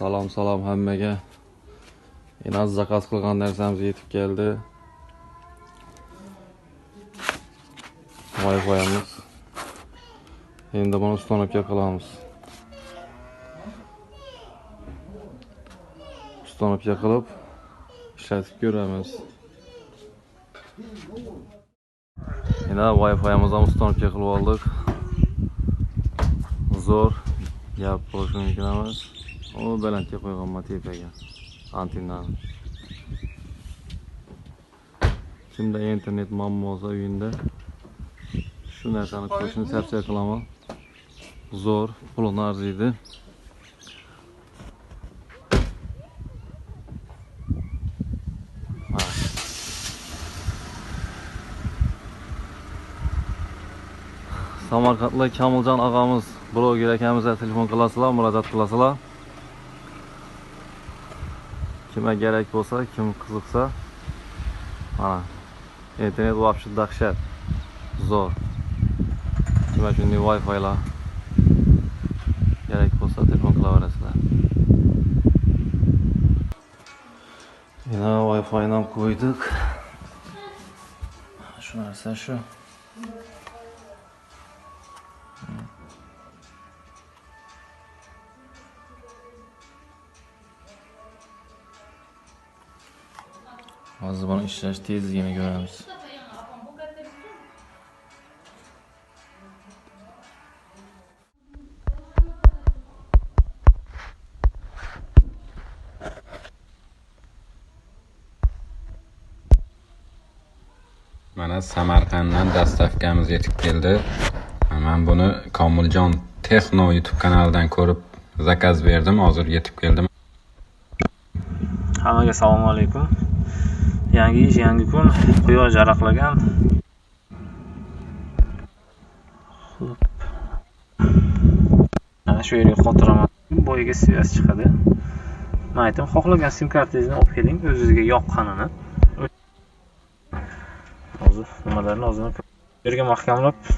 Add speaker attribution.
Speaker 1: Salom salom hammaga. Yana zakaz qilgan narsamiz yetib keldi. Wi-Fi'miz. Endi buni ustanobga qilamiz. Ustanobga qilib ishlatib ko'ramiz. Yana Wi-Fi'mizni ham ustanobga qilib oldik. Zo'r gap bo'lishi mumkin emas. U balandga qo'yganman tepaga antennani. Kimda internet muammosi uyinda shu narsani qilishni tavsiya qilaman. Zo'r, pulini arziydi. Samarqandlik Kamiljon og'amiz bloger akamizga telefon qilasizlar, murojaat qilasizlar. Kimga kerak bo'lsa, kim qiziqsa, mana internet вообще dahshat. Zo'r. Kimga shunday Wi-Fi'lar kerak bo'lsa, telefon qilaverasizlar. Yana Wi-Fi'ni ham qo'ydik. Shu narsa Shu. Hozir buni ishlash tezligini ko'ramiz.
Speaker 2: Mana Samarqanddan dastavkamiz yetib keldi. Men buni Komiljon Texno YouTube kanalidan ko'rib zakaz berdim. Hozir yetib keldim.
Speaker 3: Hammaga assalomu alaykum. Yangi ish, yangi kun. Quyosh jaraqlagan. Xo'p. Mana shu yerga qotiraman. Boyiga svязь chiqadi. Men aytdim, xohlagan sim kartangizni olib keling, o'zingizga yoqqanini. Hozir nimalarni hozir bu yerga mahkamlab